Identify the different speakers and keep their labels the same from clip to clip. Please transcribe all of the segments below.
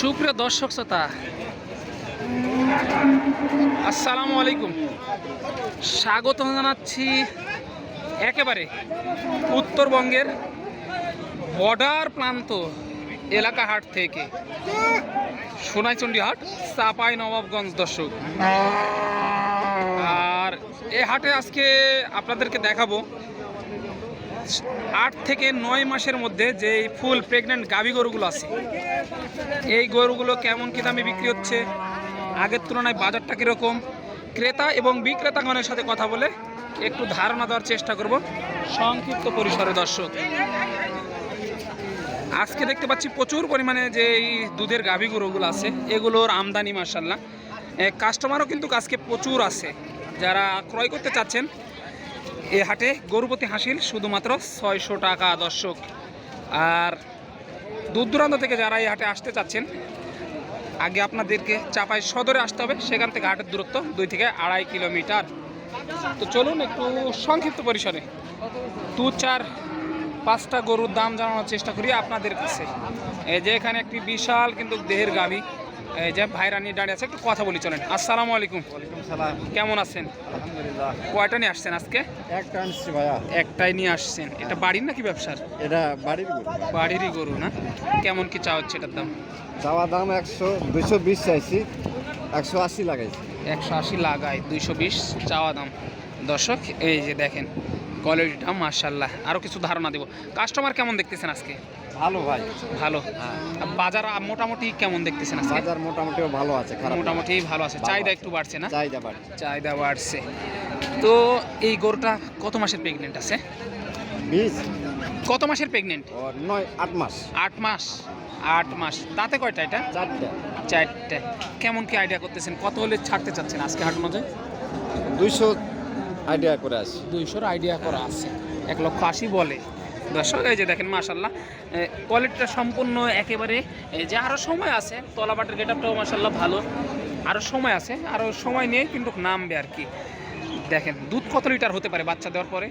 Speaker 1: সুপ্রিয় দর্শক শ্রোতা, আসসালামু আলাইকুম। স্বাগত জানাচ্ছি একেবারে উত্তরবঙ্গের বর্ডার প্রান্ত এলাকা হাট থেকে। সোনাইচন্ডী হাট, চাপাই নবাবগঞ্জ দর্শক। আর এ হাটে আজকে আপনাদেরকে দেখাবো আট থেকে নয় মাসের মধ্যে যে ফুল প্রেগনেন্ট গাভী গরুগুলো আছে, এই গরুগুলো কেমন কী দামে বিক্রি হচ্ছে? আগের তুলনায় বাজারটা কীরকম? ক্রেতা এবং বিক্রেতাগণের সাথে কথা বলে একটু ধারণা দেওয়ার চেষ্টা করব। সংক্ষিপ্ত পরিসরে দর্শক। আজকে দেখতে পাচ্ছি প্রচুর পরিমাণে যে এই দুধের গাভী গরুগুলো আছে, এগুলোর আমদানি মার্শাল্লাহ কাস্টমারও কিন্তু আজকে প্রচুর আছে। যারা ক্রয় করতে চাচ্ছেন এ হাটে গরুপতি হাসিল শুধুমাত্র ছয়শো টাকা, দর্শক। আর দূর দূরান্ত থেকে যারা এই হাটে আসতে চাচ্ছেন, আগে আপনাদেরকে চাপাই সদরে আসতে হবে। সেখান থেকে হাটের দূরত্ব দুই থেকে আড়াই কিলোমিটার। তো চলুন একটু সংক্ষিপ্ত পরিসরে দু, চার, পাঁচটা গরুর দাম জানানোর চেষ্টা করি আপনাদের কাছে। এই যে এখানে একটি বিশাল কিন্তু দেহের গাভী। এই যে ভাইরানি দাঁড়িয়ে আছে একটু কথা বলি চলেন। আসসালামু আলাইকুম।
Speaker 2: সালাম।
Speaker 1: কেমন আছেন?
Speaker 2: আলহামদুলিল্লাহ।
Speaker 1: কয়টা নিয়ে আসছেন আজকে?
Speaker 2: একটা আনছি ভাইয়া।
Speaker 1: একটাই নিয়ে আসছেন। এটা বাড়ির নাকি ব্যবসার?
Speaker 2: এটা বাড়ির গরু।
Speaker 1: বাড়িরই গরু না? কেমন কি চা হচ্ছে এটার দাম?
Speaker 2: চাওয়া দাম একশো দুইশো বিশ চাইছি। একশো আশি লাগাইছি।
Speaker 1: একশো আশি লাগায় দুইশো বিশ চাওয়া দাম। দর্শক এই যে দেখেন কোয়ালিটিটা মার্শাল্লাহ আরও কিছু ধারণা দেবো। কাস্টমার কেমন দেখতেছেন আজকে?
Speaker 2: ভালো ভাই।
Speaker 1: ভালো। বাজার মোটামুটি কেমন দেখতেছেন
Speaker 2: বাজার মোটামুটিও ভালো আছে
Speaker 1: মোটামুটি ভালো আছে। চাহিদা একটু বাড়ছে না?
Speaker 2: চাহিদা বাড়ছে।
Speaker 1: চাহিদা বাড়ছে। তো এই গরুটা কত মাসের প্রেগনেন্ট আছে?
Speaker 2: বিশ।
Speaker 1: কত মাসের প্রেগনেন্ট
Speaker 2: নয় আট মাস।
Speaker 1: আট মাস। আট মাস। তাতে কয়টা এটা?
Speaker 2: চারটে।
Speaker 1: চারটে। কেমন কি আইডিয়া করতেছেন? কত হলে ছাড়তে চাচ্ছেন আজকে হাট মধ্যে
Speaker 2: দুইশো আইডিয়া করে আসি।
Speaker 1: দুইশোর আইডিয়া করা আছে। এক লক্ষ আশি বলে। দর্শক এই যে দেখেন মাশাল্লাহ কোয়ালিটিটা সম্পূর্ণ একেবারে যে আরও সময় আছে তলাবাটের গেট আপটাও মাসাল্লাহ ভালো আরও সময় আছে আরও সময় নিয়ে কিন্তু নামবে আর কি। দেখেন দুধ কত লিটার হতে পারে বাচ্চা দেওয়ার পরে?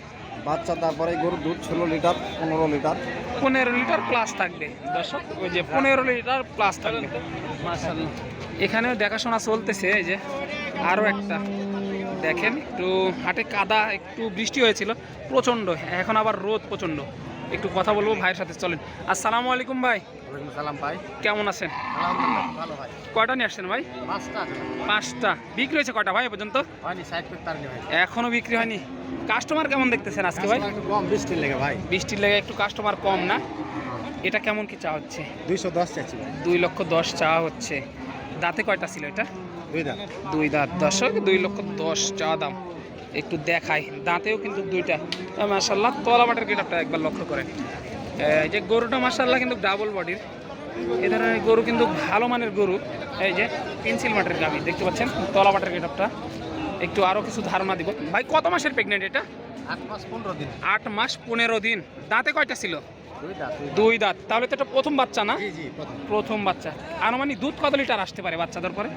Speaker 2: বাচ্চা তারপরে গরুর দুধ ষোলো লিটার পনেরো লিটার।
Speaker 1: পনেরো লিটার প্লাস থাকবে দর্শক ওই যে পনেরো লিটার প্লাস থাকবে। মাশাল্লাহ এখানেও দেখাশোনা চলতেছে এই যে আরও একটা। দেখেন একটু হাটে কাদা একটু বৃষ্টি হয়েছিল প্রচণ্ড এখন আবার রোদ প্রচণ্ড। একটু কথা বলব ভাইয়ের সাথে চলেন। আসসালামু আলাইকুম ভাই।
Speaker 2: সালাম ভাই।
Speaker 1: কেমন আছেন?
Speaker 2: ভালো ভাই।
Speaker 1: কয়টা নিয়ে আসছেন ভাই?
Speaker 2: পাঁচটা
Speaker 1: পাঁচটা। বিক্রি হয়েছে কয়টা ভাই পর্যন্ত? এখনও বিক্রি হয়নি। কাস্টমার কেমন দেখতেছেন আজকে ভাই?
Speaker 2: কম বৃষ্টির লেগে ভাই।
Speaker 1: বৃষ্টির লেগে একটু কাস্টমার কম না? এটা কেমন কি চা হচ্ছে?
Speaker 2: দুইশো দশ ভাই।
Speaker 1: দুই লক্ষ দশ চা হচ্ছে। দাঁতে কয়টা ছিল এটা?
Speaker 2: দুই দাঁত।
Speaker 1: দুই দাঁত। দশ দুই লক্ষ দশ চা দাম। একটু দেখাই। দাঁতেও কিন্তু দুইটা। মাসাল্লাহ তলা বাটের গেটআপটা একবার লক্ষ্য করেন। এই যে গরুটা মাসাল্লাহ কিন্তু ডাবল বডির এ ধরনের গরু কিন্তু ভালো মানের গরু। এই যে পেন্সিল মাটের গাবি দেখতে পাচ্ছেন? তলা বাটের গেটআপটা। একটু আরও কিছু ধারণা দিব। ভাই কত মাসের প্রেগনেন্ট এটা?
Speaker 2: আট মাস পনেরো দিন।
Speaker 1: আট মাস পনেরো দিন। দাঁতে কয়টা ছিল?
Speaker 2: দুই দাঁত
Speaker 1: তাহলে তো এটা প্রথম বাচ্চা না?
Speaker 2: প্রথম।
Speaker 1: বাচ্চা। আনুমানিক দুধ কত লিটার আসতে পারে বাচ্চাদের পরে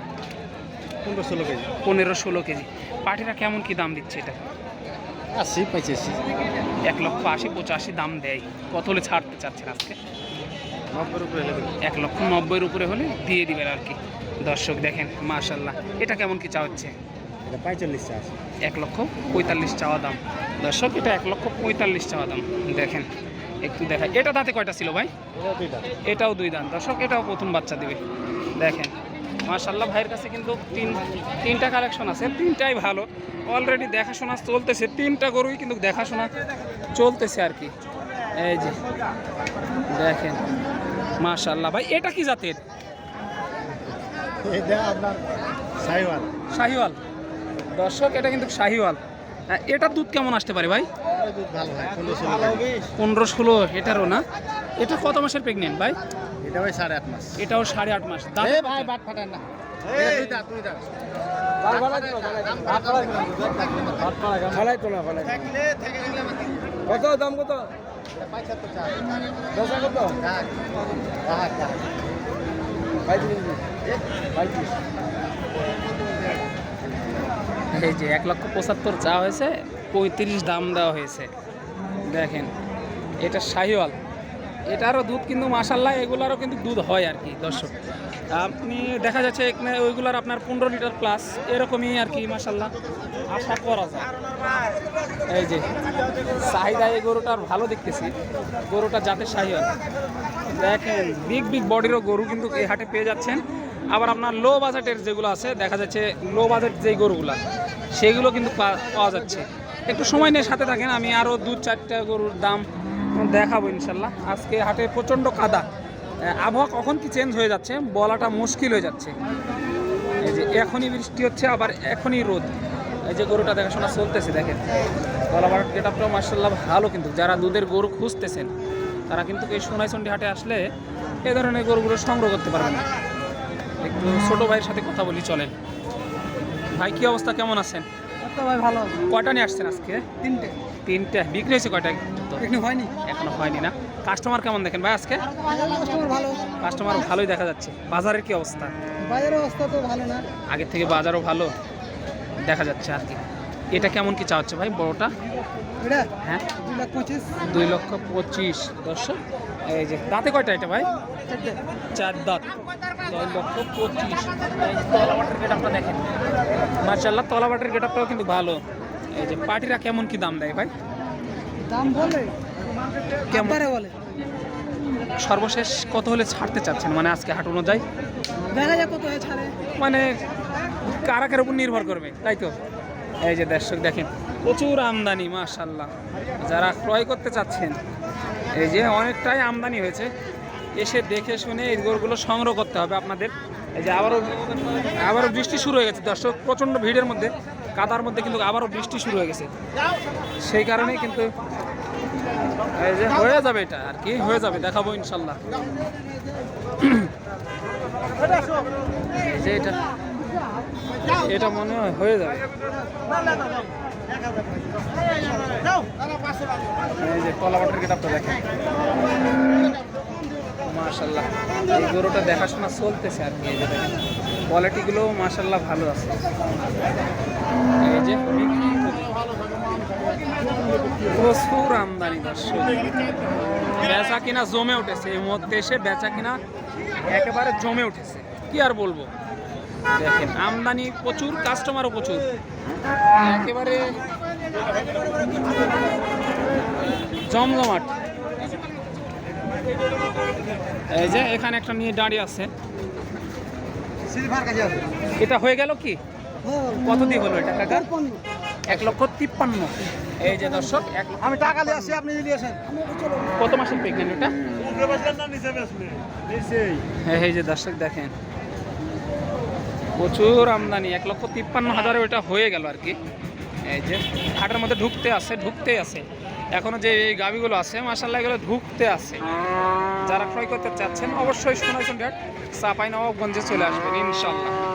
Speaker 2: পনেরো ষোলো কেজি।
Speaker 1: পনেরো ষোলো কেজি। পাটিরা কেমন কি দাম দিচ্ছে এটা?
Speaker 2: আশি পঁচাশি
Speaker 1: এক লক্ষ আশি পঁচাশি দাম দেয়। কত হলে ছাড়তে চাচ্ছেন আজকে? এক লক্ষ নব্বইয়ের উপরে হলে দিয়ে দিবেন আর কি। দর্শক দেখেন মাশাল্লাহ। এটা কেমন কি চা হচ্ছে?
Speaker 2: পঁয়তাল্লিশ
Speaker 1: এক লক্ষ পঁয়তাল্লিশ চাওয়া দাম। দর্শক এটা এক লক্ষ পঁয়তাল্লিশ চাওয়া দাম। দেখেন একটু দেখাই এটা দাঁতে কয়টা ছিল ভাই? এটাও দুই দাম দর্শক এটাও প্রথম বাচ্চা দেবে। দেখেন মাশাল্লাহ ভাইয়ের কাছে কিন্তু তিন তিনটা কালেকশন আছে তিনটাই ভালো। অলরেডি দেখাশোনা চলতেছে তিনটা গরুই কিন্তু দেখাশোনা চলতেছে আর কি। এই যে দেখেন মাশাল্লাহ ভাই এটা কি জাতের?
Speaker 2: এটা আপনার সাইওয়াল
Speaker 1: শাহিওয়াল। দর্শক এটা কিন্তু শাহিওয়াল। এটার দুধ কেমন আসতে পারে ভাই?
Speaker 2: পনেরো ষোলো
Speaker 1: এটারও না? এটা কত মাসের প্রেগনেন্ট ভাই?
Speaker 2: এটা সাড়ে আট মাস।
Speaker 1: এটাও সাড়ে আট মাস। দাম
Speaker 2: ভাই বাট ফাটান না। দাঁত দাঁত
Speaker 3: কত? দাম কত? দশা
Speaker 1: এই যে এক লক্ষ পঁচাত্তর চা হয়েছে পঁয়ত্রিশ দাম দেওয়া হয়েছে। দেখেন, এটা শাহিওয়াল। এটারও দুধ কিন্তু মাসাল্লাহ এগুলারও কিন্তু দুধ হয় আর কি, দর্শক। আপনি দেখা যাচ্ছে এখানে ওইগুলার আপনার পনেরো লিটার প্লাস এরকমই আর কি মাসাল্লাহ আশা করা যায়। এই যে, চাহিদা এই গরুটার ভালো দেখতেছি। গরুটা জাতের শাহিওয়াল। দেখেন বিগ বিগ বডিরও গরু কিন্তু এই হাটে পেয়ে যাচ্ছেন। আবার আপনার লো বাজেটের যেগুলো আছে, দেখা যাচ্ছে লো বাজেট যেই গরুগুলা, সেগুলো কিন্তু পাওয়া যাচ্ছে। একটু সময় নিয়ে সাথে থাকেন, আমি আরও দু চারটা গরুর দাম দেখাবো ইনশাল্লাহ। আজকে হাটে প্রচণ্ড কাদা। আবহাওয়া কখন কি চেঞ্জ হয়ে যাচ্ছে, বলাটা মুশকিল হয়ে যাচ্ছে। এই যে এখনই বৃষ্টি হচ্ছে, আবার এখনই রোদ। এই যে গরুটা দেখাশোনা চলতেছে, দেখেন। গলাবার গেটআপটাও মার্শাল্লাহ ভালো কিন্তু, যারা দুধের গরু খুঁজতেছেন, তারা কিন্তু এই সোনাইচন্ডি হাটে আসলে এ ধরনের গরুগুলো সংগ্রহ করতে পারবেন একটু ছোটো ভাইয়ের সাথে কথা বলি, চলেন। ভাই, কি অবস্থা? কেমন আছেন?
Speaker 3: ভাই ভালো
Speaker 1: কয়টা নিয়ে আসছেন আজকে?
Speaker 3: তিনটে।
Speaker 1: তিনটে। বিক্রি হয়েছে কয়টা? তো
Speaker 3: হয়নি।
Speaker 1: এখনও হয়নি না। কাস্টমার কেমন দেখেন ভাই আজকে?
Speaker 3: কাস্টমার ভালো।
Speaker 1: কাস্টমার ভালোই দেখা যাচ্ছে। বাজারের কি অবস্থা?
Speaker 3: বাজারের অবস্থা তো ভালো না।
Speaker 1: আগের থেকে বাজারও ভালো। দেখা যাচ্ছে আর কি। এটা কেমন কি চাচ্ছে ভাই বড়টা? হ্যাঁ।
Speaker 3: দুই
Speaker 1: লক্ষ পঁচিশ। দর্শক এই যে দাঁতে কয়টা এটা ভাই? চার দাঁত। দুই লক্ষ পঁচিশ। এই তলাবাটের গেট আপটা দেখেন। মার্শাল্লাহ তলাবাটের গেট আপটাও কিন্তু ভালো। এই যে পার্টিরা কেমন কি দাম দেয় ভাই?
Speaker 3: দাম বলে
Speaker 1: কেমন?
Speaker 3: বলে।
Speaker 1: সর্বশেষ কত হলে ছাড়তে চাচ্ছেন? মানে আজকে হাট অনুযায়ী?
Speaker 3: দেখা যাক কত ছাড়ে?
Speaker 1: মানে কারাকের উপর নির্ভর করবে তাই তো? এই যে দর্শক দেখেন প্রচুর আমদানি মাশাল্লাহ যারা ক্রয় করতে চাচ্ছেন এই যে অনেকটাই আমদানি হয়েছে। এসে দেখে শুনে এই গরুগুলো সংগ্রহ করতে হবে আপনাদের। এই যে আবারও আবারও বৃষ্টি শুরু হয়ে গেছে দর্শক, প্রচণ্ড ভিড়ের মধ্যে, কাদার মধ্যে কিন্তু আবারও বৃষ্টি শুরু হয়ে গেছে। সেই কারণেই কিন্তু এই যে হয়ে যাবে এটা আর কি, হয়ে যাবে, দেখাবো ইনশাল্লাহ। যে এটা এটা মনে হয় হয়ে যাবে। এই যে কলাবাটের গেটআপটা দেখেন। মাশাল্লাহ এই গরুটা দেখাশোনা চলতেছে আর কি কোয়ালিটিগুলো মাশাল্লাহ ভালো আছে। এই যে প্রচুর আমদানি বেচা কিনা জমে উঠেছে। এই মধ্যে এসে বেচা কিনা একেবারে জমে উঠেছে। কি আর বলব? দেখেন, আমদানি প্রচুর কাস্টমারও প্রচুর। একেবারে জমজমাট। এই যে এখানে একটা নিয়ে দাঁড়িয়ে আছে। এটা হয়ে গেল কি? কত দিয়ে হলো এটা টাকা? এক লক্ষ তিপ্পান্ন। এই যে দর্শক এক
Speaker 3: আমি টাকা দিয়ে আসি আপনি দিয়ে আসেন।
Speaker 1: কত মাসের প্রেগনেন্ট এটা? হ্যাঁ এই যে দর্শক দেখেন। প্রচুর আমদানি এক লক্ষ তিপ্পান্ন হাজারে ওটা হয়ে গেল আর কি। এই যে হাটের মধ্যে ঢুকতে আছে ঢুকতে আছে এখনও যে এই গাবিগুলো আছে মাসাল্লাহ এগুলো ঢুকতে আছে যারা ক্রয় করতে চাচ্ছেন, অবশ্যই সোনাইশন ডেট চাপাই নবাবগঞ্জে চলে আসবেন ইনশাল্লাহ